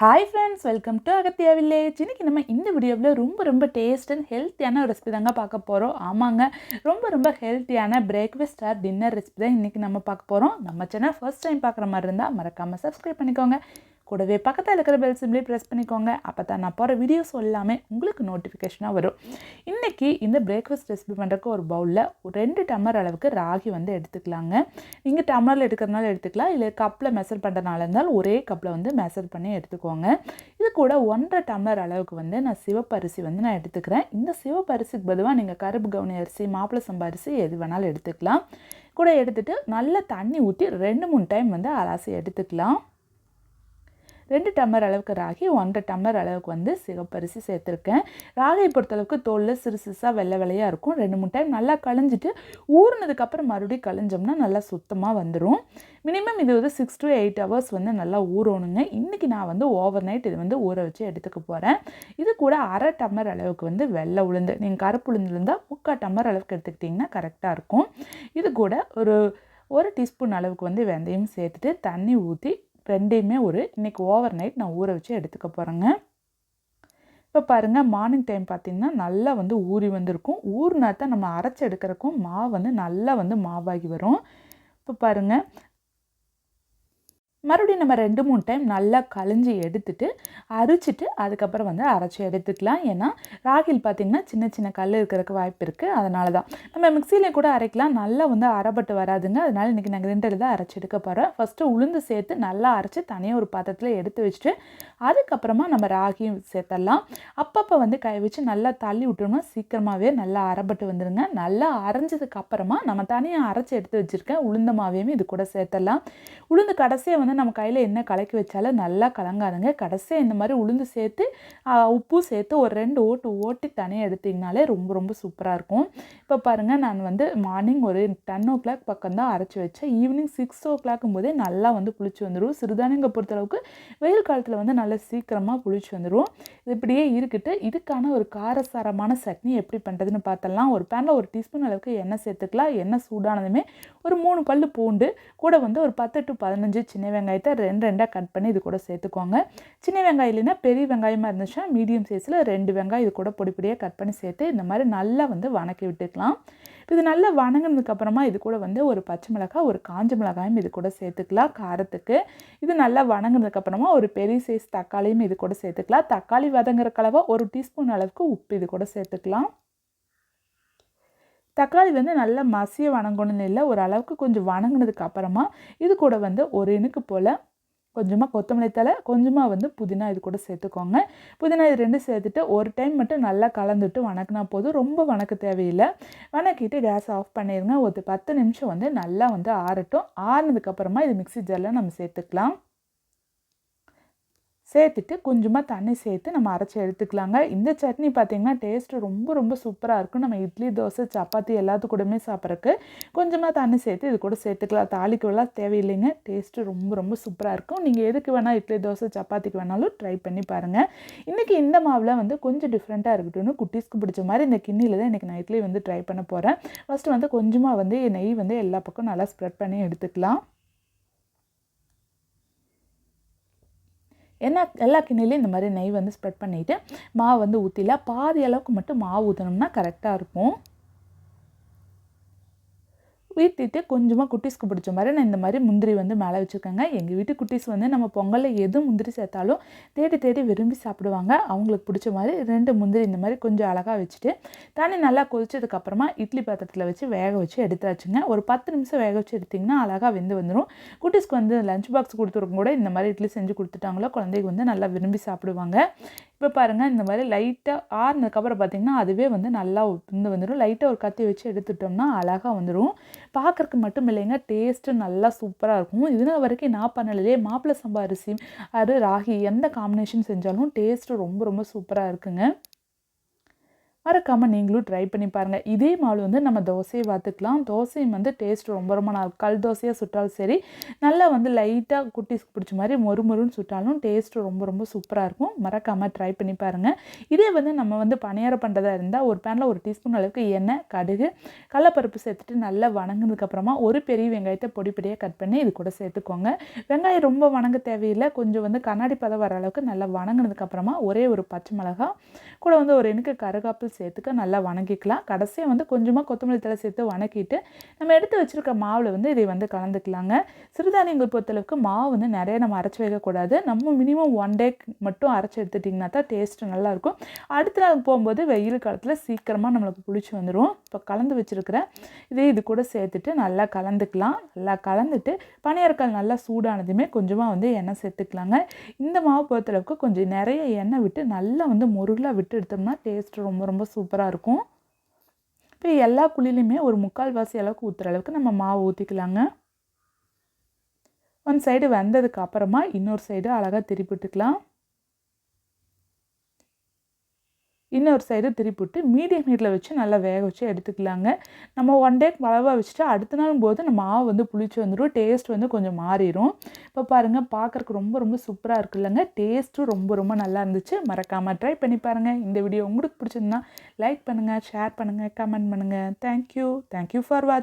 Hi friends welcome to Agathiya village இன்றைக்கி நம்ம இந்த வீடியோவில் ரொம்ப ரொம்ப டேஸ்ட் அண்ட் ஹெல்த்தியான ஒரு ரெசிபி தாங்க பார்க்க போகிறோம் ஆமாங்க ரொம்ப ரொம்ப ஹெல்த்தியான பிரேக்ஃபாஸ்ட் ஆர் டின்னர் ரெசிபி தான் இன்றைக்கி நம்ம பார்க்க போகிறோம் நம்ம சேனல் ஃபர்ஸ்ட் டைம் பார்க்குற மாதிரி இருந்தால் மறக்காமல் சப்ஸ்கிரைப் பண்ணிக்கோங்க. கூடவே பக்கத்தில் இருக்கிற பெல் சிம்லேயே ப்ரெஸ் பண்ணிக்கோங்க. அப்போ தான் நான் போகிற வீடியோஸ் எல்லாமே உங்களுக்கு நோட்டிஃபிகேஷனாக வரும். இன்றைக்கி இந்த பிரேக்ஃபாஸ்ட் ரெசிபி பண்ணுறதுக்கு ஒரு பவுலில் ஒரு ரெண்டு டம்ளர் அளவுக்கு ராகி வந்து எடுத்துக்கலாங்க. நீங்கள் டம்ளரில் எடுக்கிறதுனால எடுத்துக்கலாம். இல்லை கப்பில் மெஷர் பண்ணுறதுனால இருந்தால் ஒரே கப்பில் வந்து மெஷர் பண்ணி எடுத்துக்கோங்க. இது கூட ஒன்றரை டம்ளர் அளவுக்கு வந்து நான் சிவப்பரிசி வந்து நான் எடுத்துக்கிறேன். இந்த சிவப்பரிசிக்கு பொதுவாக நீங்கள் கருப்பு கவுனி அரிசி மாப்பிளை சம்பா அரிசி எது வேணாலும் எடுத்துக்கலாம். கூட எடுத்துகிட்டு நல்ல தண்ணி ஊற்றி ரெண்டு மூணு டைம் வந்து அலாசி எடுத்துக்கலாம். ரெண்டு டம்ளர் அளவுக்கு ராகி ஒன்றரை டம்ளர் அளவுக்கு வந்து சிகப்பரிசி சேர்த்துருக்கேன். ராகியை பொறுத்தளவுக்கு தோலில் சிறு சிறுசாக வெள்ளை வெள்ளையாக இருக்கும். ரெண்டு மூணு டைம் நல்லா களைஞ்சிட்டு ஊறினதுக்கப்புறம் மறுபடியும் களைஞ்சோம்னா நல்லா சுத்தமாக வந்துடும் மினிமம் இது வந்து சிக்ஸ் டு எயிட் ஹவர்ஸ் வந்து நல்லா ஊறணுங்க. இன்றைக்கி நான் வந்து ஓவர் நைட் இது வந்து ஊற வச்சு எடுத்துக்க போகிறேன் இது கூட அரை டம்ளர் அளவுக்கு வந்து வெள்ளை உளுந்து. நீங்கள் கருப்பு உளுந்து இருந்தால் முக்கால் டம்ளர் அளவுக்கு எடுத்துக்கிட்டிங்கன்னா கரெக்டாக இருக்கும். இது கூட ஒரு ஒரு டீஸ்பூன் அளவுக்கு வந்து வெந்தயம் சேர்த்துட்டு தண்ணி ஊற்றி ரெண்டையுமே ஒரு இன்றைக்கி ஓவர் நைட் நான் ஊற வச்சு எடுத்துக்க போகிறேங்க இப்போ பாருங்கள் மார்னிங் டைம் பார்த்திங்கன்னா நல்லா வந்து ஊறி வந்திருக்கும். ஊறினா தான் நம்ம அரைச்சி எடுக்கிறக்கும் மாவு வந்து நல்லா வந்து மாவாகி வரும். இப்போ பாருங்கள் மறுபடியும் நம்ம ரெண்டு மூணு டைம் நல்லா கழிஞ்சி எடுத்துட்டு அரிச்சிட்டு அதுக்கப்புறம் வந்து அரைச்சி எடுத்துக்கலாம். ஏன்னா ராகில் பார்த்திங்கன்னா சின்ன சின்ன கல் இருக்கிறதுக்கு வாய்ப்பு இருக்குது அதனால தான் நம்ம மிக்சியில் கூட அரைக்கலாம். நல்லா வந்து அரைப்பட்டு வராதுங்க. அதனால் இன்றைக்கி நான் கிரைண்டரில் தான் அரைச்சி எடுக்க போகிறேன் ஃபஸ்ட்டு உளுந்து சேர்த்து நல்லா அரைச்சி தனியாக ஒரு பாத்திரத்தில் எடுத்து வச்சுட்டு அதுக்கப்புறமா நம்ம ராகியும் சேர்த்துடலாம் அப்பப்போ வந்து கை வச்சு நல்லா தள்ளி விட்டோம்னா சீக்கிரமாகவே நல்லா அரைப்பட்டு வந்துடுங்க நல்லா அரைஞ்சதுக்கு அப்புறமா நம்ம தனியாக அரைச்சி எடுத்து வச்சுருக்கேன் உளுந்த மாவையுமே இது கூட சேர்த்தரலாம். உளுந்து கடைசியாக வந்து நம்ம கையில் என்ன கலக்கி வச்சாலும் நல்லா கலங்காதுங்க. கடைசியாக இந்த மாதிரி உளுந்து சேர்த்து உப்பு சேர்த்து ஒரு ரெண்டு ஓட்டு ஓட்டி தனியாக எடுத்திங்கனாலே ரொம்ப ரொம்ப சூப்பராக இருக்கும். இப்போ பாருங்கள் நான் வந்து மார்னிங் ஒரு டென் ஓ கிளாக் பக்கம் தான் அரைச்சி வச்சேன். ஈவினிங் சிக்ஸ் ஓ கிளாக்கும் போதே நல்லா வந்து புளிச்சு வந்துடும் சிறுதானியங்க பொறுத்தளவுக்கு வெயில் காலத்தில் வந்து நல்லா சீக்கிரமாக புளிச்சு வந்துடும் இது இப்படியே இருக்கிட்டு இதுக்கான ஒரு காரசாரமான சட்னி எப்படி பண்ணுறதுன்னு பார்த்தலாம். ஒரு பேனில் ஒரு டீஸ்பூன் அளவுக்கு எண்ணெய் சேர்த்துக்கலாம். எண்ணெய் சூடானதுமே ஒரு மூணு பல் பூண்டு கூட வந்து ஒரு பத்து டு பதினஞ்சு சின்ன வெங்காயத்தை ரெண்டு ரெண்டாக கட் பண்ணி இது கூட சேர்த்துக்கோங்க. சின்ன வெங்காயம் இல்லைன்னா பெரிய வெங்காயமாக இருந்துச்சுன்னா மீடியம் சைஸில் ரெண்டு வெங்காயம் இது கூட பொடி பொடியாக கட் பண்ணி சேர்த்து இந்த மாதிரி நல்லா வந்து வணக்கி விட்டுக்கலாம். இது நல்லா வணங்கினதுக்கப்புறமா இது கூட வந்து ஒரு பச்சை மிளகாய் ஒரு காஞ்ச மிளகாயும் இது கூட சேர்த்துக்கலாம் காரத்துக்கு. இது நல்லா வணங்கினதுக்கப்புறமா ஒரு பெரிய சைஸ் தக்காளியும் இது கூட சேர்த்துக்கலாம். தக்காளி வதங்குற கலவை ஒரு டீஸ்பூன் அளவுக்கு உப்பு இது கூட சேர்த்துக்கலாம். தக்காளி வந்து நல்லா மசிய வணங்கணும்னு இல்லை ஒரு அளவுக்கு கொஞ்சம் வணங்கினதுக்கு அப்புறமா இது கூட வந்து ஒரு இனுக்கு போல் கொஞ்சமாக கொத்தமல்லி தலை கொஞ்சமாக வந்து புதினா இது கூட சேர்த்துக்கோங்க. புதினா இது ரெண்டும் சேர்த்துட்டு ஒரு டைம் மட்டும் நல்லா கலந்துட்டு வணக்கினா போதும். ரொம்ப வணக்க தேவையில்லை. வணக்கிட்டு கேஸ் ஆஃப் பண்ணிடுங்க ஒரு பத்து நிமிஷம் வந்து நல்லா வந்து ஆறட்டும். ஆறுனதுக்கப்புறமா இது மிக்சி ஜாரில் நம்ம சேர்த்துக்கலாம். சேர்த்துட்டு கொஞ்சமாக தண்ணி சேர்த்து நம்ம அரைச்சி எடுத்துக்கலாங்க. இந்த சட்னி பார்த்திங்கன்னா டேஸ்ட்டு ரொம்ப ரொம்ப சூப்பராக இருக்கும். நம்ம இட்லி தோசை சப்பாத்தி எல்லாத்து கூடமே சாப்பிட்றக்கு கொஞ்சமாக தண்ணி சேர்த்து இது கூட சேர்த்துக்கலாம். தாளிக்கெல்லாம் தேவையில்லைங்க. டேஸ்ட்டு ரொம்ப ரொம்ப சூப்பராக இருக்கும். நீங்கள் எதுக்கு வேணால் இட்லி தோசை சப்பாத்திக்கு வேணாலும் ட்ரை பண்ணி பாருங்கள் இன்றைக்கி இந்த மாவில் வந்து கொஞ்சம் டிஃப்ரெண்ட்டாக இருக்கட்டும்னு குட்டீஸ்க்கு பிடிச்ச மாதிரி இந்த கிண்ணியில் தான் இன்றைக்கி நான் இட்லி வந்து ட்ரை பண்ண போகிறேன் ஃபஸ்ட்டு வந்து கொஞ்சமாக வந்து நெய் வந்து எல்லா பக்கம் நல்லா ஸ்ப்ரெட் பண்ணி எடுத்துக்கலாம். என்ன எல்லா கிண்ணிலையும் இந்த மாதிரி நெய் வந்து ஸ்ப்ரெட் பண்ணிவிட்டு மாவு வந்து ஊற்றில பாதி அளவுக்கு மட்டும் மாவு ஊற்றினோம்னா கரெக்டாக இருக்கும். ஊற்றிட்டு கொஞ்சமாக குட்டீஸ்க்கு பிடிச்ச மாதிரி நான் இந்த மாதிரி முந்திரி வந்து மேலே வச்சுருக்கேங்க. எங்கள் வீட்டு குட்டீஸ் வந்து நம்ம பொங்கலில் எது முந்திரி சேர்த்தாலும் தேடி தேடி விரும்பி சாப்பிடுவாங்க. அவங்களுக்கு பிடிச்ச மாதிரி ரெண்டு முந்திரி இந்த மாதிரி கொஞ்சம் அழகாக வச்சுட்டு தண்ணி நல்லா கொதிச்சதுக்கப்புறமா இட்லி பாத்திரத்தில் வச்சு வேக வச்சு எடுத்தாச்சுங்க. ஒரு பத்து நிமிஷம் வேக வச்சு எடுத்திங்கன்னா அழகாக வெந்து வந்துடும் குட்டீஸ்க்கு வந்து லஞ்ச் பாக்ஸ் கொடுத்துருக்கும் கூட இந்த மாதிரி இட்லி செஞ்சு கொடுத்துட்டாங்களோ குழந்தைக்கு வந்து நல்லா விரும்பி சாப்பிடுவாங்க. இப்போ பாருங்கள் இந்த மாதிரி லைட்டாக ஆறுனதுக்கப்புறம் பார்த்திங்கன்னா அதுவே வந்து நல்லா இருந்து வந்துடும் லைட்டாக ஒரு கத்தி வச்சு எடுத்துட்டோம்னா அழகாக வந்துடும் பார்க்குறக்கு மட்டும் இல்லைங்க டேஸ்ட்டு நல்லா சூப்பராக இருக்கும். இதனால் வரைக்கும் நான் பண்ணலையே மாப்பிள்ளை சம்பா அரிசி அது ராகி எந்த காம்பினேஷன் செஞ்சாலும் டேஸ்ட்டு ரொம்ப ரொம்ப சூப்பராக இருக்குங்க. மறக்காமல் நீங்களும் ட்ரை பண்ணி பாருங்கள் இதே மாவு வந்து நம்ம தோசையை பார்த்துக்கலாம் தோசையும் வந்து டேஸ்ட் ரொம்ப ரொம்ப நல்லா கல் தோசையாக சுட்டாலும் சரி நல்லா வந்து லைட்டாக குட்டிஸ்க்கு பிடிச்ச மாதிரி மொறு மொறுன்னு சுட்டாலும் டேஸ்ட் ரொம்ப ரொம்ப சூப்பராக இருக்கும். மறக்காமல் ட்ரை பண்ணி பாருங்கள் இதே வந்து நம்ம வந்து பணியாரம் பண்ணுறதா இருந்தால் ஒரு பேனில் ஒரு டீஸ்பூன் அளவுக்கு எண்ணெய் கடுகு கடலப்பருப்பு சேர்த்துட்டு நல்லா வணங்கினதுக்கப்புறமா ஒரு பெரிய வெங்காயத்தை பொடி பொடியாக கட் பண்ணி இது கூட சேர்த்துக்கோங்க. வெங்காயம் ரொம்ப வணங்க தேவையில்லை. கொஞ்சம் வந்து கண்ணாடி பதம் வர அளவுக்கு நல்லா வணங்கினதுக்கப்புறமா ஒரே ஒரு பச்சை மிளகா கூட வந்து ஒரு எனக்கு கருகாப்பு தூள் சேர்த்துக்க நல்லா வணங்கிக்கலாம். கடைசியாக வந்து கொஞ்சமாக கொத்தமல்லி தலை சேர்த்து வணக்கிட்டு நம்ம எடுத்து வச்சுருக்க மாவில் வந்து இதை வந்து கலந்துக்கலாங்க. சிறுதானியங்கள் பொறுத்தளவுக்கு மாவு வந்து நிறைய நம்ம அரைச்சி வைக்கக்கூடாது நம்ம மினிமம் ஒன் டே மட்டும் அரைச்சி எடுத்துட்டிங்கன்னா தான் டேஸ்ட்டு நல்லாயிருக்கும் அடுத்த நாள் போகும்போது வெயில் காலத்தில் சீக்கிரமாக நம்மளுக்கு புளிச்சு வந்துடும் இப்போ கலந்து வச்சுருக்கிற இதே இது கூட சேர்த்துட்டு நல்லா கலந்துக்கலாம். நல்லா கலந்துட்டு பனியாற்கால் நல்லா சூடானதுமே கொஞ்சமாக வந்து எண்ணெய் சேர்த்துக்கலாங்க. இந்த மாவு பொறுத்தளவுக்கு கொஞ்சம் நிறைய எண்ணெய் விட்டு நல்லா வந்து முருகலாக விட்டு எடுத்தோம்னா டேஸ்ட் ரொம்ப ரொம்ப ரொம்ப சூப்பராக இருக்கும். இப்போ எல்லா குழிலையுமே ஒரு முக்கால்வாசி அளவுக்கு ஊற்றுற அளவுக்கு நம்ம மாவு ஊற்றிக்கலாங்க ஒன் சைடு வெந்ததுக்கு அப்புறமா இன்னொரு சைடு அழகாக திருப்பிட்டுக்கலாம். இன்னொரு சைடு திருப்பிட்டு மீடியம் ஹீட்டில் வச்சு நல்லா வேக வச்சு எடுத்துக்கலாங்க. நம்ம ஒன் டே அளவாக வச்சுட்டு அடுத்த நாள் போது நம்ம மாவு வந்து புளிச்சு வந்துடும் டேஸ்ட் வந்து கொஞ்சம் மாறிடும் இப்போ பாருங்கள் பார்க்குறக்கு ரொம்ப ரொம்ப சூப்பராக இருக்குல்லங்க. டேஸ்ட்டும் ரொம்ப ரொம்ப நல்லா இருந்துச்சு. மறக்காமல் ட்ரை பண்ணி பாருங்கள் இந்த வீடியோ உங்களுக்கு பிடிச்சிருந்தா லைக் பண்ணுங்கள் ஷேர் பண்ணுங்கள் கமெண்ட் பண்ணுங்கள் தேங்க்யூ தேங்க்யூ ஃபார் வாட்ச்